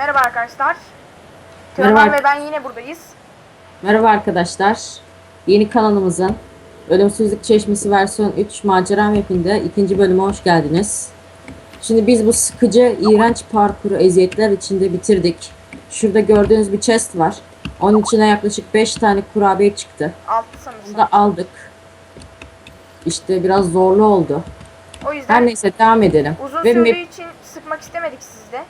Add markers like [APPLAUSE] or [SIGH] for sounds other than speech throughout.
Merhaba arkadaşlar. Merhaba. Teoman ve ben yine buradayız. Merhaba arkadaşlar. Yeni kanalımızın Ölümsüzlük Çeşmesi versiyon 3 macera mapinde ikinci bölüme hoş geldiniz. Şimdi biz bu sıkıcı, iğrenç parkuru eziyetler içinde bitirdik. Şurada gördüğünüz bir chest var. Onun içine yaklaşık 5 tane kurabiye çıktı. Altı Bunu da aldık. İşte biraz zorlu oldu. O yüzden Her neyse devam edelim. uzun Ve sürdüğü map- için sıkmak istemedik sizde.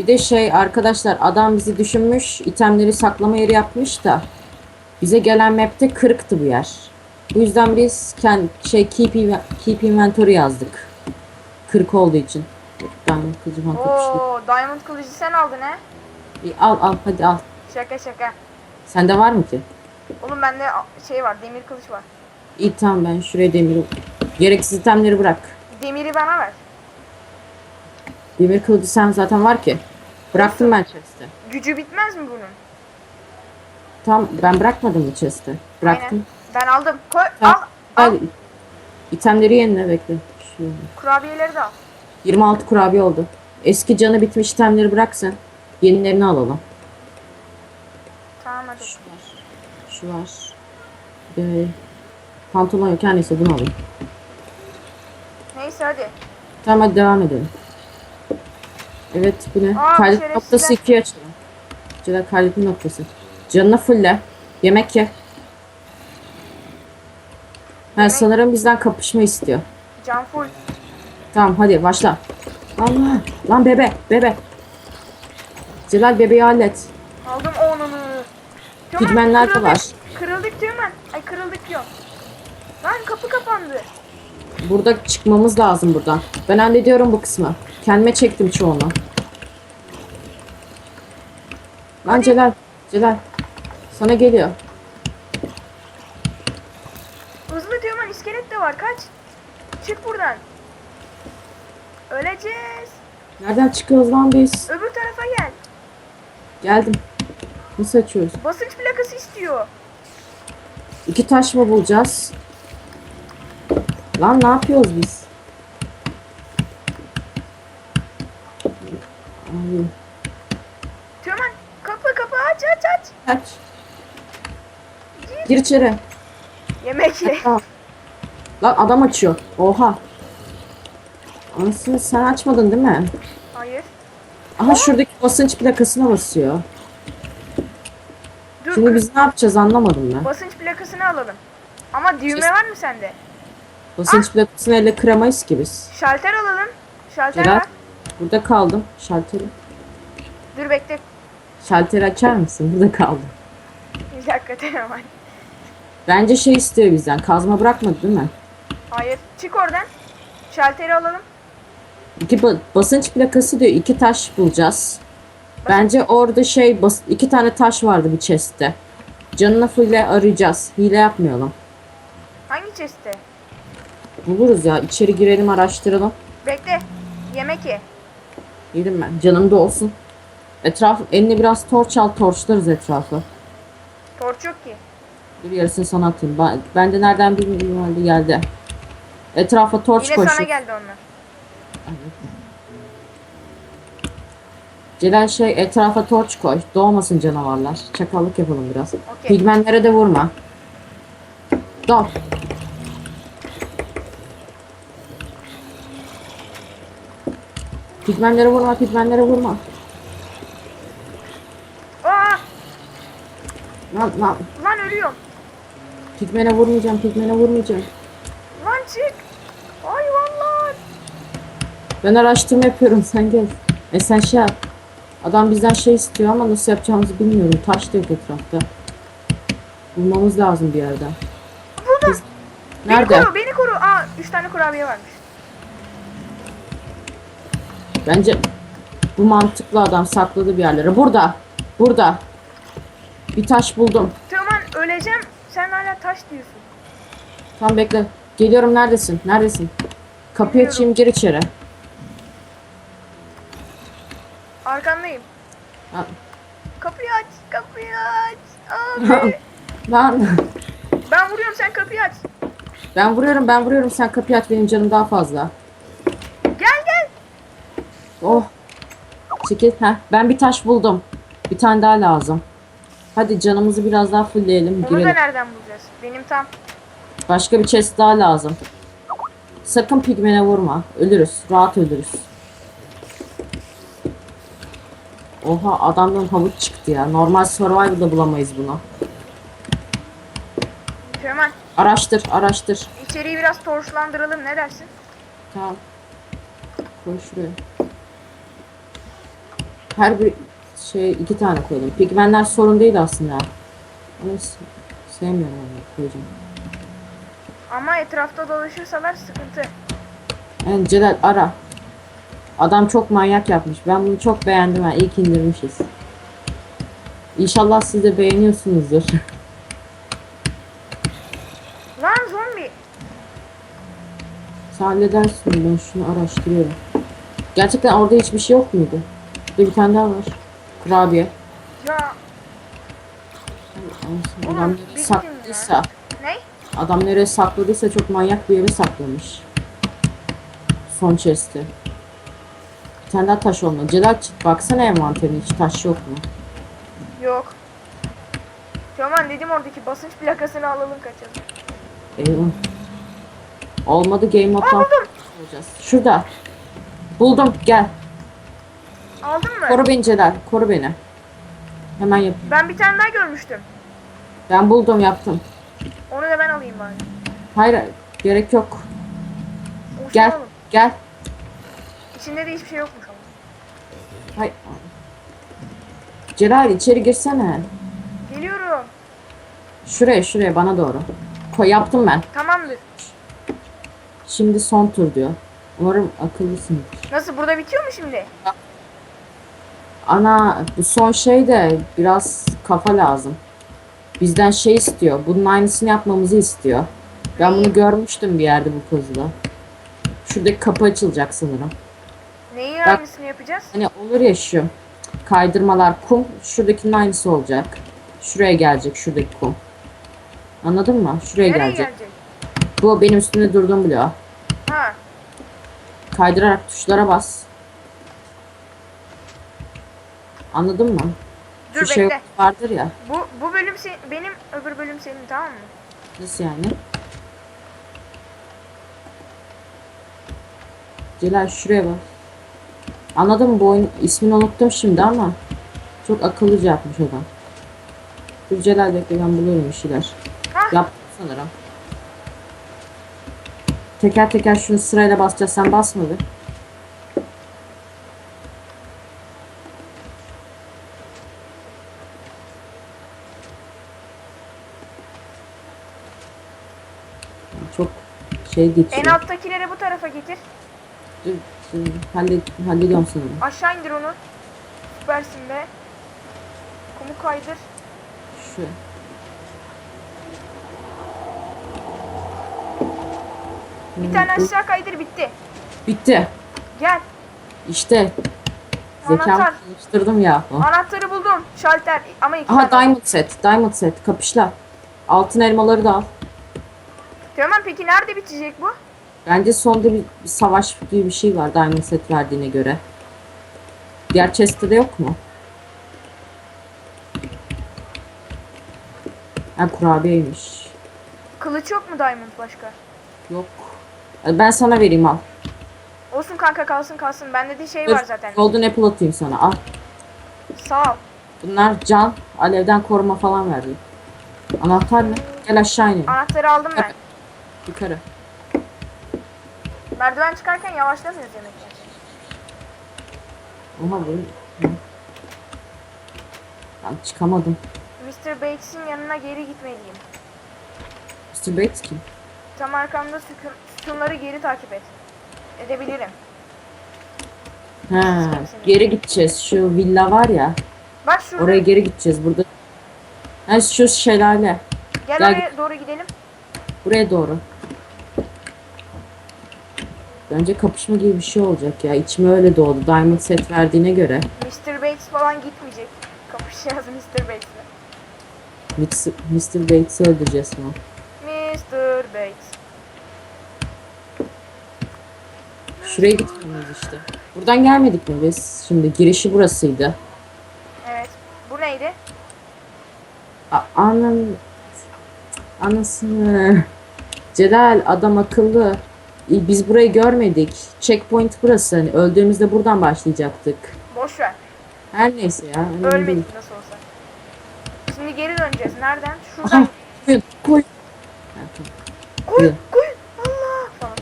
Bir de şey arkadaşlar adam bizi düşünmüş, itemleri saklama yeri yapmış da bize gelen map'te kırıktı bu yer. Bu yüzden biz kendi şey keep, keep inventory yazdık. Kırık olduğu için. Ben kızım kapıştık. Oo, Diamond kılıcı sen aldın he? İyi, Al al hadi al. Şaka şaka. Sende var mı ki? Oğlum bende şey var, demir kılıç var. İyi tamam ben şuraya demiri... Gereksiz itemleri bırak. Demiri bana ver. Demir kılıcı sen zaten var ki. Bıraktım ben chest'e. Gücü bitmez mi bunun? Tamam ben bırakmadım mı chest'e? Bıraktım. Aynen. Ben aldım. Koy, al, al. Al. İtemleri yenile bekle. Şöyle. Kurabiyeleri de al. 26 kurabiye oldu. Eski canı bitmiş itemleri bırak sen. Yenilerini alalım. Tamam hadi. Şu var. Şu var. De pantolon yok. Her neyse bunu alayım. Neyse hadi. Tamam hadi devam edelim. Evet bu ne? Aa, Kaydet şerefsizler. noktası 2'ye açalım. Cila kaydetme noktası. Canına fulle. Yemek ye. Ha, Yemek- sanırım bizden kapışma istiyor. Can full. Tamam hadi başla. Allah. Lan bebe bebe. Celal bebeği hallet. Aldım onunu. Pigmenler de var. Kırıldık Teoman. Ay kırıldık diyor. Lan kapı kapandı. Burada çıkmamız lazım buradan. Ben hallediyorum bu kısmı. Kendime çektim çoğunu. Lan Celal. Celal. Sana geliyor. Hızlı Teoman iskelet de var kaç. Çık buradan. Öleceğiz. Nereden çıkıyoruz lan biz? Öbür tarafa gel. Geldim. Nasıl açıyoruz? Basınç plakası istiyor. İki taş mı bulacağız? Lan ne yapıyoruz biz? Abi, Teoman kapı kapı aç aç aç. kaç. Gir içeri. Yemek ye. Aa. Lan adam açıyor. Oha. Anasını sen açmadın değil mi? Hayır. Aha şuradaki basınç plakasına basıyor. Dur Şimdi biz ne yapacağız anlamadım ben. basınç plakasını alalım. Ama düğme Kes- var mı sende? Basınç plakasını elle kıramayız ki biz. Şalter alalım. Şalter Celal. var. Burada kaldım. Şalteri. Dur bekle. Şalteri açar mısın? Burada kaldım. Bir dakika Teoman. Bence şey istiyor bizden. Kazma bırakmadı değil mi? Hayır. Çık oradan. Şalteri alalım. İki ba- basınç plakası diyor. iki taş bulacağız. Bence orada şey bas iki tane taş vardı bir chest'te. Canına fulle arayacağız. Hile yapmayalım. Hangi chest'te? Buluruz ya. İçeri girelim araştıralım. Bekle. Yemek ye. Yedim ben. Canım da olsun. Etraf eline biraz torç al. Torçlarız etrafı. Torç yok ki. Dur yarısını sana atayım. Ben, ben de nereden bilmiyorum halde geldi. Etrafa torç Yine koşun. sana geldi onlar. Celal şey etrafa torç koy. Doğmasın canavarlar. Çakallık yapalım biraz. Okey. Pigmenlere de vurma. Dal. Pigmenlere vurma, pigmenlere vurma. Aa! Lan lan. Lan ölüyorum. Pigmene vurmayacağım, pigmene vurmayacağım. Lan çık. Hayvanlar. Ben araştırma yapıyorum, sen gel. E sen şey yap. Adam bizden şey istiyor ama nasıl yapacağımızı bilmiyorum. Taş da yok etrafta. Bulmamız lazım bir yerden. Buldum. Biz- Nerede? Beni koru, beni koru. Aa, üç tane kurabiye varmış. Bence bu mantıklı adam sakladı bir yerlere. Burada. Burada. Bir taş buldum. Teoman öleceğim. Sen hala taş diyorsun. Tamam bekle. Geliyorum neredesin? Neredesin? Kapıyı açayım gir içeri. Arkandayım. Ha, Kapıyı aç. Kapıyı aç. Abi. Lan ben vuruyorum sen kapıyı aç. ben vuruyorum ben vuruyorum sen kapıyı aç benim canım daha fazla. Oh. Çekil. Heh, ben bir taş buldum. Bir tane daha lazım. Hadi canımızı biraz daha fullleyelim. Onu da Girelim. nereden bulacağız? Benim tam. Başka bir chest daha lazım. Sakın pigmene vurma. Ölürüz. Rahat ölürüz. Oha adamdan havuç çıktı ya. Normal survival'da bulamayız bunu. Teoman Araştır, araştır. içeriği biraz torçlandıralım ne dersin? Tamam. Koy şuraya. Her bir şey iki tane koydum. Pigmentler sorun değil aslında. Ama sevmiyorum onu koyacağım. Ama etrafta dolaşırsalar sıkıntı. Yani Celal ara. Adam çok manyak yapmış. Ben bunu çok beğendim. Ha. İyi ki indirmişiz. İnşallah siz de beğeniyorsunuzdur. [LAUGHS] Lan zombi. Sen halledersin. Ben şunu araştırıyorum. Gerçekten orada hiçbir şey yok muydu? Bir, bir tane daha var. Kurabiye. Ya Oğlum, Adam bir nereye sakladıysa, ne? adam nereye sakladıysa çok manyak bir yere saklamış. Son chest'i. Bir tane daha taş olmalı. Celal baksana envanterine hiç taş yok mu? Yok. Teoman dedim oradaki basınç plakasını alalım kaçalım. Eyvah. Olmadı game Aa mode'dan buldum. olacağız. Şurada. Buldum gel. Aldın mı? Koru beni Celal. Koru beni. Hemen yap. Ben bir tane daha görmüştüm. Ben buldum yaptım. Onu da ben alayım bari. Hayır gerek yok. Olsun Gel. oğlum. Gel. İçinde de hiçbir şey yokmuş ama. Hay. Celal içeri girsene. Geliyorum. Şuraya şuraya bana doğru. Koy yaptım ben. Tamamdır. Şimdi son tur diyor. Umarım akıllısın. Nasıl burada bitiyor mu şimdi? Ana bu son şey de biraz kafa lazım. Bizden şey istiyor. Bunun aynısını yapmamızı istiyor. Ben bunu görmüştüm bir yerde bu puzzle'da. Şuradaki kapı açılacak sanırım. Neyin Bak- aynısını yapacağız? Hani olur ya şu kaydırmalar kum şuradakinin aynısı olacak. Şuraya gelecek şuradaki kum. Anladın mı? Şuraya Nereye gelecek. gelecek? Bu benim üstünde durduğum bloğa. Ha. Kaydırarak tuşlara bas. Anladın mı? Dur Şu şey bekle. vardır ya. Bu bu bölüm se- benim, öbür bölüm senin tamam mı? Nasıl yani? Celal şuraya bak. Anladın mı bu oyun ismini unuttum şimdi ama çok akıllıca yapmış adam. Dur Celal bekle ben buluyorum bir şeyler. Hah. Yaptım sanırım. Teker teker şunu sırayla basacağız sen basma bir. Çok şey geçiyor. En alttakileri bu tarafa getir. Dur, dur, hallet, hallediyorum sanırım. Aşağı indir onu. Süpersin be. Kumu kaydır. Şu. Bir tane aşağı kaydır bitti. Bitti. Gel. İşte. Zekamı Anahtar. çalıştırdım ya. Anahtarı buldum. Şalter ama iki Aha tane. diamond set. Diamond set. Kapışla. Altın elmaları da al. Teoman peki nerede bitecek bu? Bence sonda bir, bir savaş gibi bir şey var diamond set verdiğine göre. Diğer chest'te de yok mu? Ha kurabiyeymiş. Kılıç yok mu Diamond başka? Yok. Hadi Ben sana vereyim al. Olsun kanka kalsın kalsın. Bende de şey Dur, var zaten. Golden apple atayım sana. Al. Sağ ol. Bunlar can, alevden koruma falan verdi. Anahtar ne? Gel aşağı inelim. Anahtarı aldım ben. Yukarı. Merdiven çıkarken yavaşlamıyoruz demek ki. Oha bu. Ben çıkamadım. Mr. Bates'in yanına geri gitmeliyim. Mr. Bates kim? Tam arkamda sütun, sütunları geri takip et. Edebilirim. Ha, geri gideceğiz. Şu villa var ya. Bak şurada. Oraya geri gideceğiz burada. Ha şu şelale. Gel Gel. oraya doğru gidelim. Buraya doğru. Bence kapışma gibi bir şey olacak ya. İçime öyle doğdu. Diamond set verdiğine göre. Mr. Bates falan gitmeyecek. Kapışacağız Mr. Bates'le. Mr. Bates'i öldüreceğiz falan. Mr. Bates. Şuraya gitmemiz işte. Buradan gelmedik mi biz? Şimdi girişi burasıydı. Evet. Bu neydi? A- Anan... Anasını... Celal adam akıllı. İyi, Biz burayı görmedik. Checkpoint burası. Hani öldüğümüzde buradan başlayacaktık. Boş ver. Her neyse ya. önemli değil. Ölmedik nasıl olsa. Şimdi geri döneceğiz. Nereden? Aha, Şuradan. koyun, koyun. Ha, tamam. Koyun, koyun. Allah falan.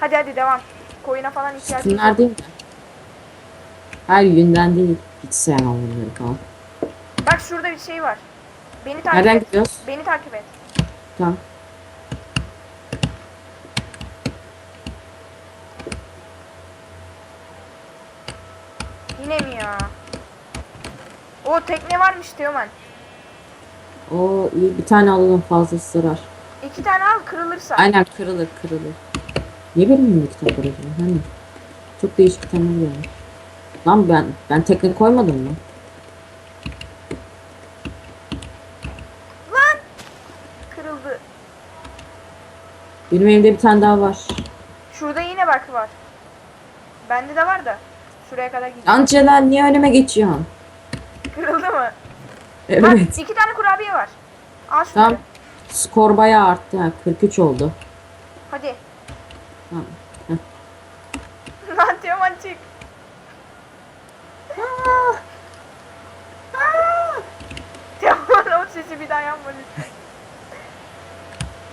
Hadi hadi devam. Koyuna falan ihtiyacımız yok. Sütunlar değil mi? Her yünden değil. Hiç sevmem bunları falan. Bak şurada bir şey var. Beni takip Nereden et. gidiyoruz? Beni takip et. Tamam. Yine mi ya? O tekne varmış Teoman. O iyi bir tane alalım fazlası zarar. İki tane al kırılırsa. Aynen kırılır kırılır. Niye benim elimde kitap var acaba? Hani? Çok değişik kitaplar yani. Lan ben ben tekne koymadım mı? Lan! Kırıldı. Benim elimde bir tane daha var. Şurada yine bak var. Bende de var da. Şuraya kadar gidiyor. Lan Celal niye önüme geçiyorsun? Kırıldı mı? Bak Evet. iki tane kurabiye var. Al şunları. Tamam. Skor bayağı arttı. Ha, 43 oldu. Hadi. Tamam. Heh. [LAUGHS] Lan Teoman çık. Teoman o sesi bir daha yapma lütfen.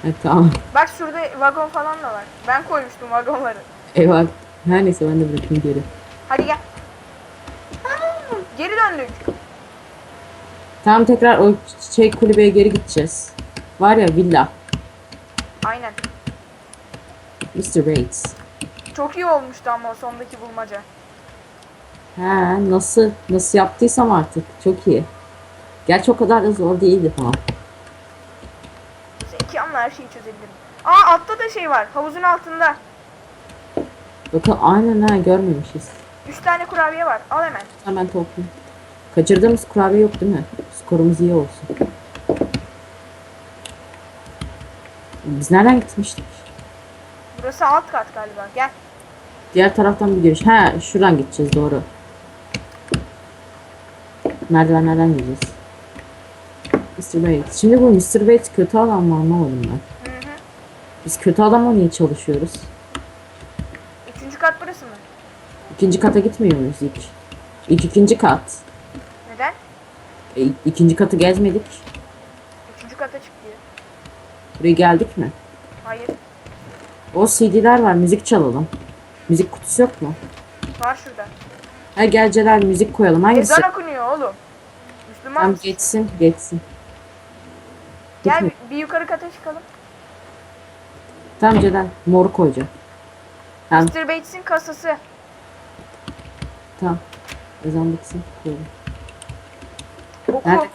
Evet, tamam. Bak şurada vagon falan da var. Ben koymuştum vagonları. Eyvah. Her neyse ben de bırakayım geri. Hadi gel. Geri döndük. Tamam tekrar o şey kulübeye geri gideceğiz. Var ya villa. Aynen. Mr. Bates. Çok iyi olmuştu ama o sondaki bulmaca. Ha nasıl nasıl yaptıysam artık çok iyi. Gerçi o kadar da zor değildi falan. Zeki ama her şeyi çözebilirim. Aa altta da şey var. Havuzun altında. Bakın aynen ha görmemişiz. Üç tane kurabiye var. Al hemen. Hemen toplayayım. Kaçırdığımız kurabiye yok değil mi? Skorumuz iyi olsun. Biz nereden gitmiştik? Burası alt kat galiba. Gel. Diğer taraftan bir giriş. Ha şuradan gideceğiz doğru. Merdivenlerden gideceğiz. Mr. Bates. Şimdi bu Mr. Bates kötü adam mı anlamadım ben. Hı hı. Biz kötü adamla niye çalışıyoruz? Üçüncü kat burası mı? İkinci kata gitmiyor muyuz ilk? İlk ikinci kat. Neden? E, ikinci katı gezmedik. Üçüncü kata çık diyor. Buraya geldik mi? Hayır. O CD'ler var müzik çalalım. Müzik kutusu yok mu? Var şurada. Ha gel Celal müzik koyalım. Hangisi? Ezan okunuyor oğlum. Müslüman Tamam mısın? geçsin geçsin. Gel Gitme. bir, bir yukarı kata çıkalım. Tamam Celal moru koyacağım. Tamam Mr. Bates'in kasası. Tamam. Ezan bitsin. Nerede?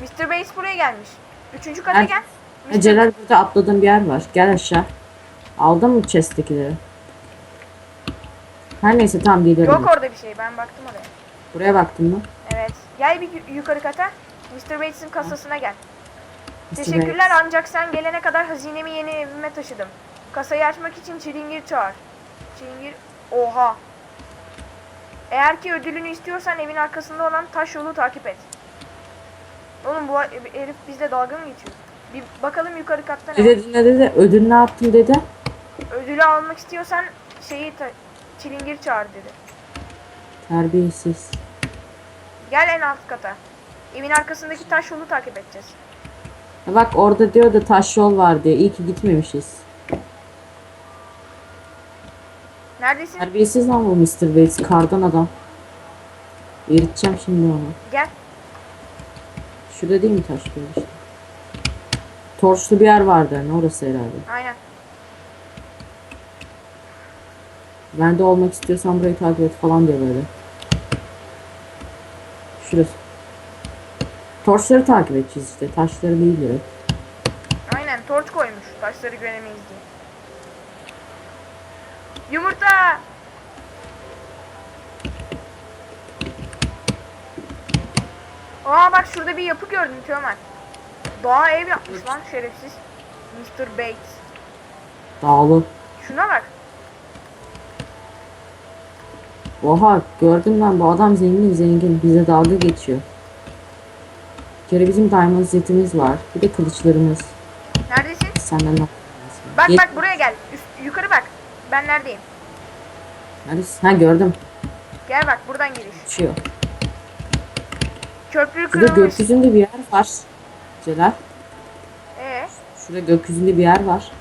Mr. Bates buraya gelmiş. Üçüncü kata Nerede? gel. Ha, Celal burada atladığım bir yer var. Gel aşağı. Aldın mı chest'tekileri? Her neyse tamam geliyorum. Yok orada bir şey. Ben baktım oraya. Buraya baktın mı? Evet. Gel bir yu- yukarı kata. Mr. Bates'in kasasına gel. Mr. Teşekkürler ancak sen gelene kadar hazinemi yeni evime taşıdım. Kasayı açmak için çilingir çağır. Çilingir... Oha. Eğer ki ödülünü istiyorsan evin arkasında olan taş yolu takip et. Oğlum bu herif bizle dalga mı geçiyor? Bir bakalım yukarı katta ne dedi ne dedi? Ödül ne yaptın dedi? Ödülü almak istiyorsan şeyi çilingir çağır dedi. Terbiyesiz. Gel en alt kata. Evin arkasındaki taş yolu takip edeceğiz. Bak orada diyor da taş yol var diyor. İyi ki gitmemişiz. Neredesin? Terbiyesiz lan bu Mr. Bates. Kardan adam. Eriteceğim şimdi onu. Gel. Şurada değil mi taş yol işte? Torçlu bir yer vardı hani orası herhalde. Aynen. Ben de olmak istiyorsan burayı takip et falan diyor böyle. Şurası. Torçları takip edeceğiz işte. Taşları değil direkt. Aynen torç koymuş. Taşları göremeyiz diye. Yumurta! Aa bak şurada bir yapı gördüm Teoman. Doğa ev yapmış lan şerefsiz. Mr. Bates. Dağlı. Şuna bak. Oha gördüm ben bu adam zengin zengin bize dalga geçiyor. Bir kere bizim diamond setimiz var. Bir de kılıçlarımız. Neredesin? Senden ne Bak Yet- bak buraya gel. Üst, yukarı bak. Ben neredeyim? Neredesin? Ha gördüm. Gel bak buradan giriş. Uçuyor. Köprü Şurada kırılmış. gökyüzünde bir yer var. Celal. Ee, Şurada gökyüzünde bir yer var.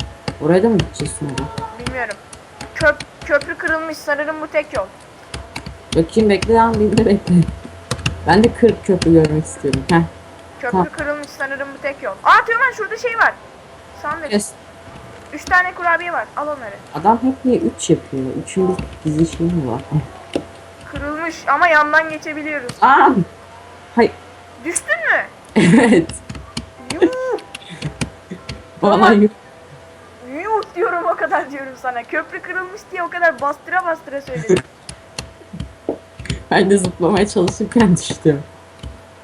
Oraya da mı gideceğiz sonra? bilmiyorum. Köp, köprü kırılmış sanırım bu tek yol. Bakayım bekle lan bir de bekle. Ben de 40 köprü görmek istiyorum. Heh. Köprü Tamam. kırılmış sanırım bu tek yol. Aa Teoman şurada şey var. Sandık. Yes. Üç tane kurabiye var. Al onları. Adam hep niye 3 yapıyor? 3'ün bir gizli şey mi var? Kırılmış ama yandan geçebiliyoruz. Aa! Hayır. Düştün mü? Evet. Yuh! [LAUGHS] Bana yük. Yuh diyorum o kadar diyorum sana. Köprü kırılmış diye o kadar bastıra bastıra söyledim. [LAUGHS] Ben de zıplamaya çalışırken düştüm.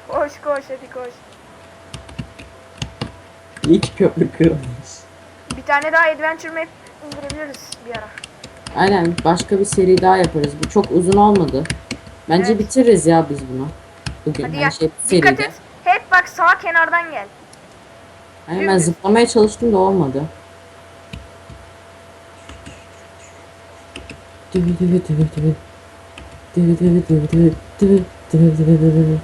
koş koş hadi koş. İlk köprü kırılmış. Tane daha adventure map indirebiliriz bir ara. Aynen başka bir seri daha yaparız. Bu çok uzun olmadı. Bence Evet. bitiririz ya biz bunu. Bugün Hadi her gel. şey Dikkat seride. et. Hep bak sağ kenardan gel. Aynen ben zıplamaya çalıştım da olmadı. Dü dü dü dü dü. Dü dü dü dü dü. Dü dü dü dü dü.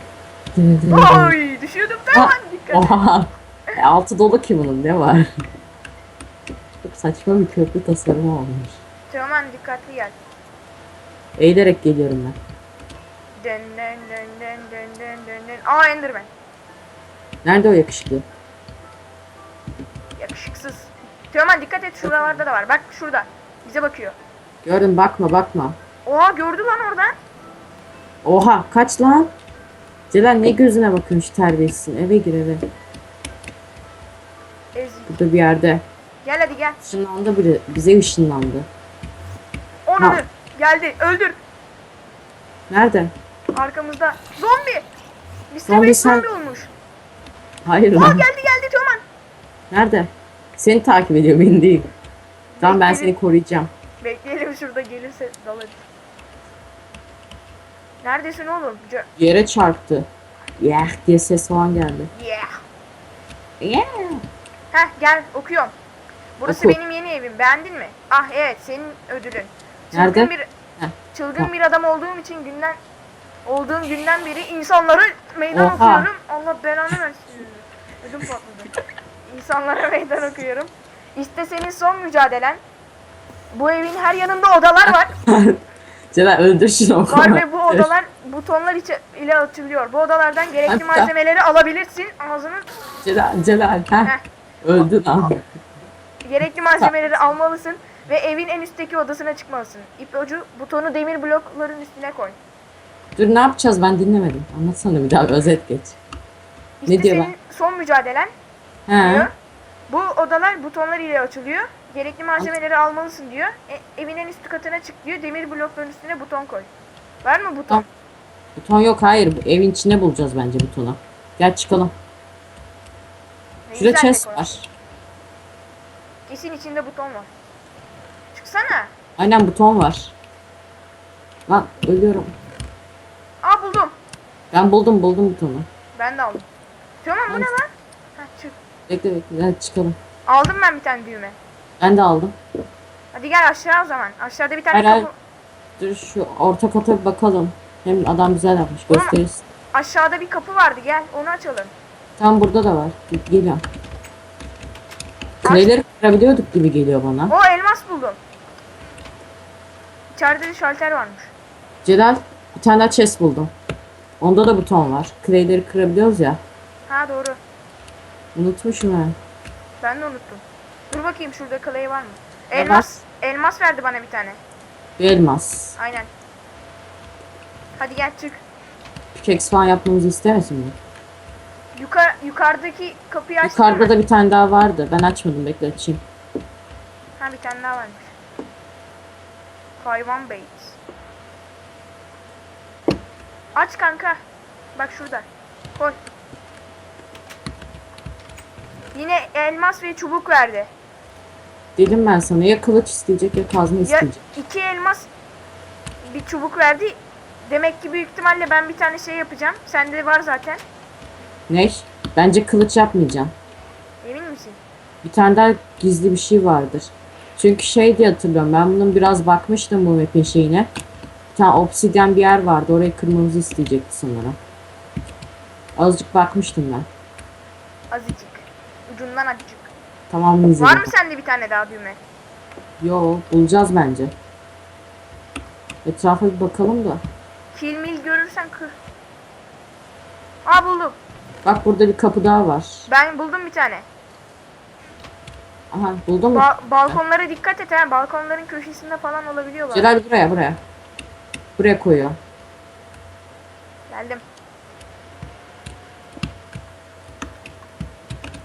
Dü dü dü. Oy düşüyordum tamam dikkat et. E, altı dolu ki bunun ne var? Saçma bir köprü tasarımı olmuş. Teoman dikkatli gel. Eğilerek geliyorum ben. Dön dön dön dön dön dön dön dön. Aa Enderman. Nerede o yakışıklı? Yakışıksız. Teoman dikkat et şuralarda da var. Bak şurada. Bize bakıyor. Gördüm bakma bakma. Oha gördü lan oradan. Oha kaç lan? Celal ne gözüne bakıyorsun şu terbiyesizsin. Eve gir eve. Ezik. Burada bir yerde. Gel hadi gel. Işınlandı biri. Bize ışınlandı. Onu Ha. Geldi. Öldür. Nerede? Arkamızda. Zombi. Mr. Zombi sen- zombi olmuş. Hayır Aa lan. geldi geldi Teoman. Nerede? Seni takip ediyor beni değil. Tamam ben seni koruyacağım. Bekleyelim şurada gelirse dalarız. Neredesin oğlum? Cö- Yere çarptı. Yeah diye ses falan geldi. yeah. Yeah. Heh gel okuyorum. Burası Oku. benim yeni evim. Beğendin mi? Ah evet senin ödülün. Çılgın Nerede? bir Heh, çılgın tamam. bir adam olduğum için günden olduğum günden beri insanlara meydan Oha. okuyorum. Allah belanı versin. Ödüm patladı. İnsanlara meydan okuyorum. İşte senin son mücadelen. Bu evin her yanında odalar var. [LAUGHS] Celal öldür şunu. var ve bu odalar butonlar içi- ile açılıyor. Bu odalardan gerekli Hatta- malzemeleri alabilirsin. Ağzının Celal, Celal. Heh. Heh. Öldü lan. Gerekli malzemeleri almalısın ve evin en üstteki odasına çıkmalısın. İpucu butonu demir blokların üstüne koy. Dur ne yapacağız ben dinlemedim. Anlatsana bir daha özet geç. İşte Ne diyor senin son mücadelen He. diyor. Bu odalar butonlar ile açılıyor. Gerekli malzemeleri almalısın diyor. E, evin en üst katına çık diyor. Demir blokların üstüne buton koy. Var mı buton? Tamam. Buton yok hayır. Evin içine bulacağız bence butonu. Gel çıkalım. Şurada chest var. Kesin içinde buton var. Çıksana. Aynen buton var. Lan ölüyorum. Aa buldum. Ben buldum buldum butonu. Ben de aldım. Tamam bu ne lan? Ha, çık. Bekle bekle hadi çıkalım. Aldım ben bir tane düğme. Ben de aldım. Hadi gel aşağı o zaman. Aşağıda bir tane hayır. kapı. Dur şu orta kata bir bakalım. Hem adam güzel yapmış gösteririz. Aşağıda bir kapı vardı gel onu açalım. Tam burada da var. Geliyorum. Kuleleri kırabiliyorduk gibi geliyor bana. O elmas buldum. İçeride de şalter varmış. Celal bir tane daha chest buldum. Onda da buton var. Clay'leri kırabiliyoruz ya. Ha doğru. Unutmuşum ben. Ben de unuttum. Dur bakayım şurada clay var mı? Elmas. Elmas verdi bana bir tane. Bir elmas. Aynen. Hadi gel çık. Pickaxe falan yapmamızı istemesin mi? Yukarı, yukarıdaki kapıyı açtın Yukarıda mı? da bir tane daha vardı. Ben açmadım bekle açayım. Ha bir tane daha varmış. Hayvan bait. Aç kanka. Bak şurada. Koy. Yine elmas ve çubuk verdi. Dedim ben sana ya kılıç isteyecek ya kazma Ya isteyecek. iki elmas bir çubuk verdi. Demek ki büyük ihtimalle ben bir tane şey yapacağım. Sende var zaten. Ne? Bence kılıç yapmayacağım. Emin misin? Bir tane daha gizli bir şey vardır. Çünkü şey diye hatırlıyorum. Ben bunun biraz bakmıştım bu map'in şeyine. Bir tane obsidyen bir yer vardı. Orayı kırmamızı isteyecekti sanırım. Azıcık bakmıştım ben. Azıcık. Ucundan azıcık. Tamamını izledim. Var mı sende bir tane daha düğme? Yo bulacağız bence. Etrafa bir bakalım da. Kill mil görürsen kır. Aa buldum. Bak burada bir kapı daha var. Ben buldum bir tane. Aha buldun mu? Ba- balkonlara dikkat et ha. Balkonların köşesinde falan olabiliyorlar. Celal buraya buraya. Buraya koyuyor. Geldim.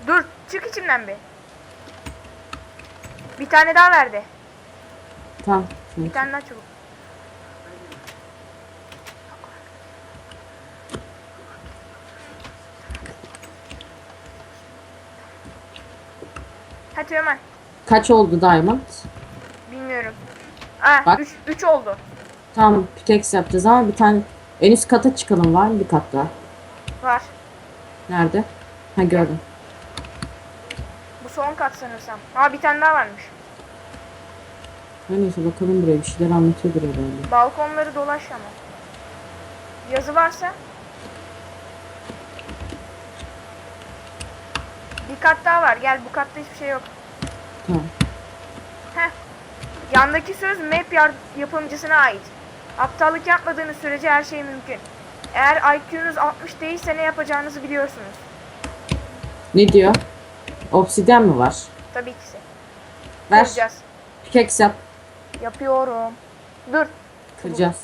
Dur, çık içimden bir. Bir tane daha verdi. Tamam. Bir tane daha çubuk. Hadi Ömer. Kaç oldu diamond? Bilmiyorum. Ah, Bak. 3 3 oldu. Tamam pickaxe yapacağız ama bir tane en üst kata çıkalım var mı bir kat daha? Var. Nerede? Ha gördüm. Bu son kat sanırsam. Aa bir tane daha varmış. Her neyse bakalım buraya bir şeyler anlatıyordur herhalde. Balkonları dolaş ama. Yazı varsa. Kat daha var. Gel bu katta hiçbir şey yok. Tamam. Heh. Yandaki söz map yapımcısına ait. Aptallık yapmadığınız sürece her şey mümkün. Eğer IQ'nuz 60 değilse ne yapacağınızı biliyorsunuz. Ne diyor? Obsidyen mi var? Tabii ki. Ver. Kıracağız. Pickaxe yap. Yapıyorum. Dur. Kıracağız.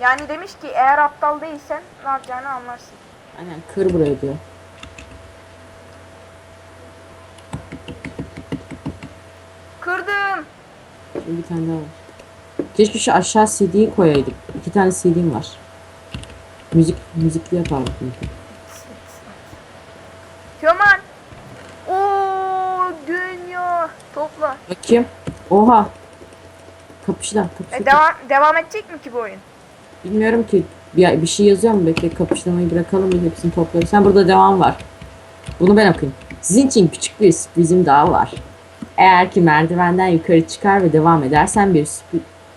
Yani demiş ki eğer aptal değilsen ne yapacağını anlarsın. Aynen kır buraya diyor. Kırdım. Şimdi bir tane daha var. Keşke şu aşağı CD'yi koyaydık. İki tane CD'm var. Müzik müzikli yapardık. Teoman. Oo dünya. Topla. Bakayım. Oha. Kapışlar. kapışlar. E, devam devam edecek mi ki bu oyun? Bilmiyorum ki. Bir, bir şey yazıyor mu? Bekle kapıştırmayı bırakalım. Biz hepsini toplarız. Sen burada devam var. Bunu ben okuyayım. Sizin için küçük bir sürprizim daha var. Eğer ki merdivenden yukarı çıkar ve devam edersen bir,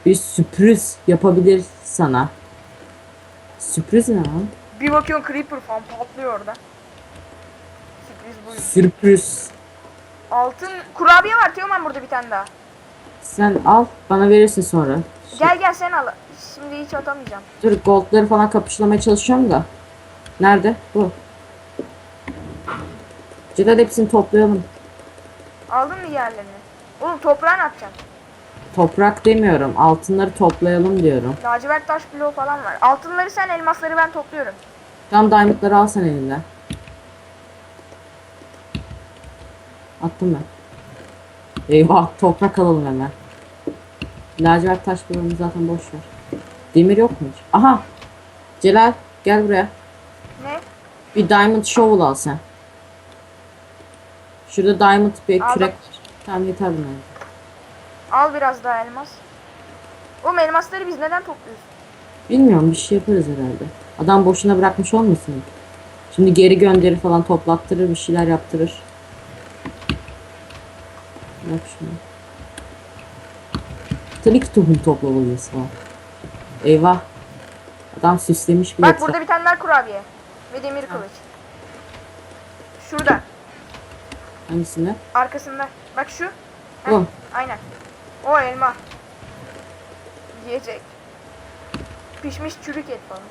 bir sürpriz yapabilir sana. Sürpriz ne lan? Bir bakıyorsun Creeper falan patlıyor orada. Sürpriz. Sürpriz. Altın kurabiye var Teoman burada bir tane daha. Sen al bana verirsin sonra. Gel gel sen al. Şimdi hiç atamayacağım. Dur goldları falan kapışlamaya çalışıyorum da. Nerede? Bu. Celal hepsini toplayalım. Aldın mı yerlerini? Oğlum toprağını atacağım. Toprak demiyorum. Altınları toplayalım diyorum. Lacivert taş bloğu falan var. Altınları sen elmasları ben topluyorum. Tam diamondları al sen elinden. Attım ben. Eyvah toprak alalım hemen. Lacivert taş bulunu zaten boş ver. Demir yok mu hiç? Aha. Celal gel buraya. Ne? Bir diamond shovel al sen. Şurada diamond bir Aldım. kürek var. Tamam yeter bunlar. Al biraz daha elmas. Oğlum elmasları biz neden topluyoruz? Bilmiyorum bir şey yaparız herhalde. Adam boşuna bırakmış olmasın. Şimdi geri gönderir falan toplattırır bir şeyler yaptırır. Bak şunu. Tabii ki tohum toplamalıyız var. Eyvah. Adam süslemiş bile. Bak burada bir tane daha kurabiye. Ve demir kılıç. Şurada. Hangisinde? Arkasında. Bak şu. Heh, Bu. Aynen. O elma. Yiyecek. Pişmiş çürük et falan.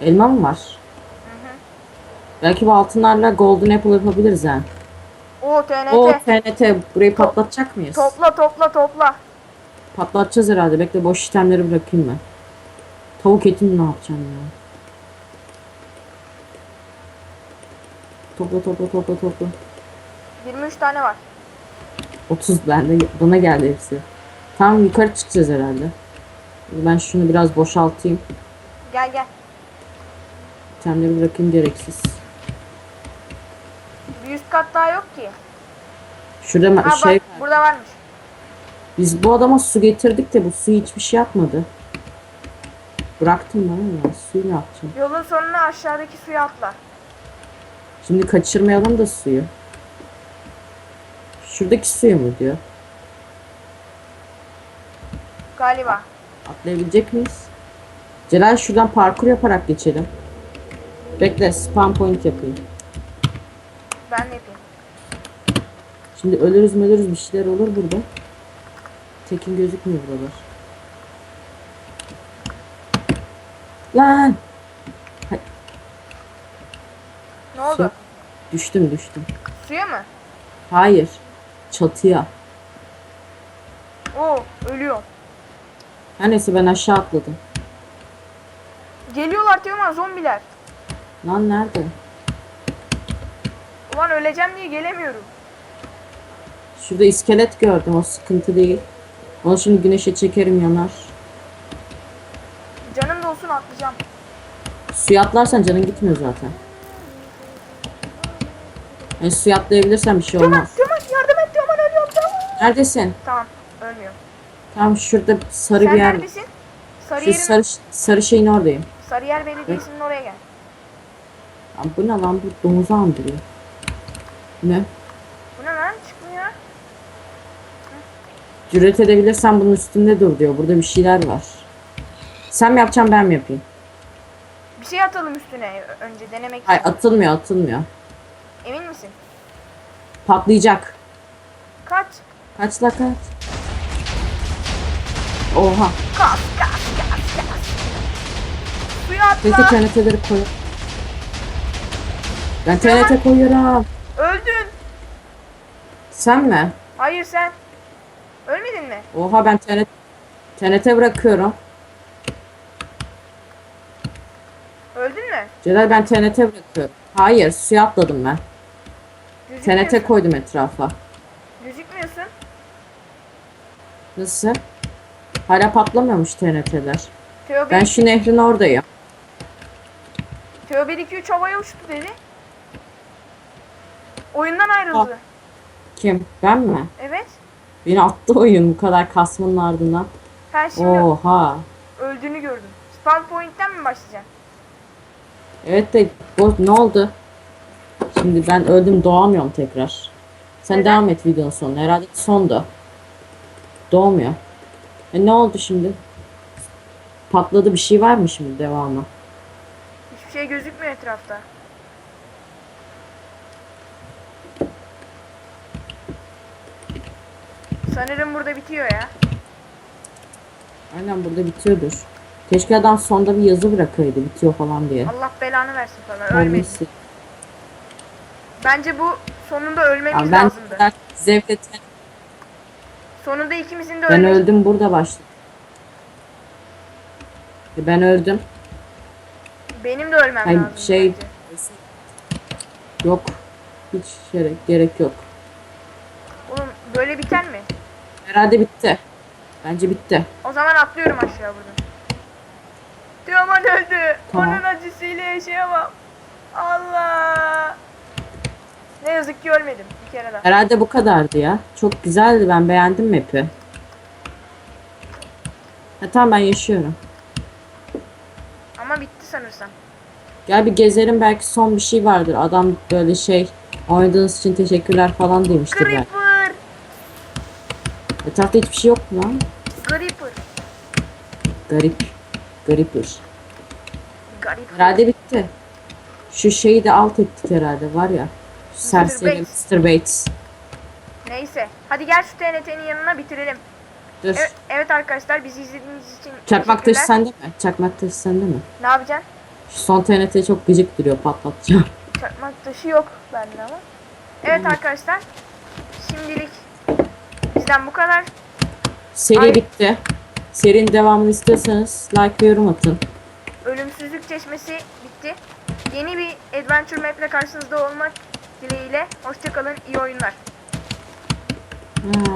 Elma mı var? Hı hı. Belki bu altınlarla golden apple yapabiliriz ha. O TNT. O TNT burayı patlatacak mıyız? Topla topla topla. Patlatacağız herhalde. Bekle boş işlemleri bırakayım ben. Tavuk etini ne yapacağım ya? Topla topla topla topla. 23 tane var. 30 bende bana geldi hepsi. Tamam yukarı çıkacağız herhalde. Ben şunu biraz boşaltayım. Gel gel. İtemleri bırakayım gereksiz. Büyü üst kat daha yok ki. Şurada Ha şey bak burada varmış. Biz bu adama su getirdik de bu su hiçbir şey yapmadı. Bıraktım ben ya suyu ne yapacağım? Yolun sonuna aşağıdaki suya atla. Şimdi kaçırmayalım da suyu. Şuradaki suyu mu diyor? Galiba. Atlayabilecek miyiz? Celal şuradan parkur yaparak geçelim. Bekle spam point yapayım. Ben yapayım. Şimdi ölürüz ölürüz bir şeyler olur burada. Tekin gözükmüyor buralar. Lan! Ne oldu? Düştüm düştüm. Suya mı? Hayır. Çatıya. Oo ölüyor. Her neyse ben aşağı atladım. Geliyorlar Teoman zombiler. Lan nerede? Ulan öleceğim diye gelemiyorum. Şurada iskelet gördüm o sıkıntı değil. Onu şimdi güneşe çekerim yanar. Canım da olsun atlayacağım. Suya atlarsan canın gitmiyor zaten. Yani suya atlayabilirsen bir şey Teoman, olmaz. Teoman yardım et Teoman ölüyorum Teoman. Neredesin? Tamam ölmüyor. Tam şurada sarı Sen bir yer. neredesin? Şu Sarıyer, sarı, sarı şeyin oradayım. Sarıyer Belediyesi'nin oraya gel. Lan bu ne lan bu domuzu andırıyor. Ne? Bu ne lan çıkmıyor. Cüret edebilirsen bunun üstünde dur diyor. Burada bir şeyler var. Sen mi yapacaksın ben mi yapayım? Bir şey atalım üstüne önce denemek için. Hayır atılmıyor atılmıyor. Emin misin? Patlayacak. Kaç. Kaç la kaç. Oha. Kas kas kas kas. Suya atla. TNT'leri koy. Ben TNT koyuyorum. Öldün. Sen mi? Hayır sen. Ölmedin mi? Oha ben TNT, TNT bırakıyorum. Öldün mü? Celal ben TNT bırakıyorum. Hayır suya atladım ben. Gözükmüyorsun. TNT koydum etrafa. Gözükmüyorsun. Nasıl? Hala patlamıyormuş TNT'ler. Teo Ben 1 şu nehrin oradayım. Teo 1 2 3 havaya uçtu dedi. Oyundan ayrıldı. Kim? Ben mi? Evet. Beni attı oyun bu kadar kasmanın ardından. Ben şimdi Oha. öldüğünü gördüm. Spawn point'ten mi başlayacaksın? Evet de bu ne oldu? Şimdi ben öldüm doğamıyorum tekrar. Sen Neden? devam et videonun sonuna. Herhalde sonda. Doğmuyor. E ne oldu şimdi? Patladı bir şey var mı şimdi devamı? Hiçbir şey gözükmüyor etrafta. Sanırım burada bitiyor ya. Aynen burada bitiyordur. Keşke adam sonda bir yazı bırakaydı bitiyor falan diye. Allah belanı versin sana. Ölmedin. Ölmesi. Bence bu sonunda ölmemiz Ya ben lazımdı. zevkle Sonunda ikimizin de ben ölmesi. öldüm burada başladım. E Ben öldüm. Benim de ölmem Hayır, lazım. şey- bence. Yok. Hiç gerek, gerek yok. Oğlum böyle biter mi? Herhalde bitti. Bence bitti. O zaman atlıyorum aşağı buradan. Teoman öldü. Tamam. Onun acısıyla yaşayamam. Allah. Ne yazık ki ölmedim bir kere daha. Herhalde bu kadardı ya. Çok güzeldi ben beğendim map'i. Ha tamam ben yaşıyorum. Ama bitti sanırsam. Gel bir gezelim belki son bir şey vardır. Adam böyle şey oynadığınız için teşekkürler falan demiştir belki. Etrafta hiçbir şey yok mu lan? Creeper. Garip. Garipir. Garip. Herhalde bitti. Şu şeyi de alt ettik herhalde var ya. Şu serseri Bates. Mr. Bates. Neyse. Hadi gel şu TNT'nin yanına bitirelim. Dur. Evet, evet arkadaşlar bizi izlediğiniz için Çakmak taşı sende mi? Çakmak taşı sende mi? Ne yapacaksın? Şu son TNT çok gıcık duruyor patlatacağım. Çakmak taşı yok bende ama. Evet arkadaşlar. Şimdilik bizden bu kadar. Seri Ay. bitti. Serinin devamını istiyorsanız like ve yorum atın. Ölümsüzlük çeşmesi bitti. Yeni bir adventure map ile karşınızda olmak dileğiyle. Hoşçakalın. iyi oyunlar. Ha.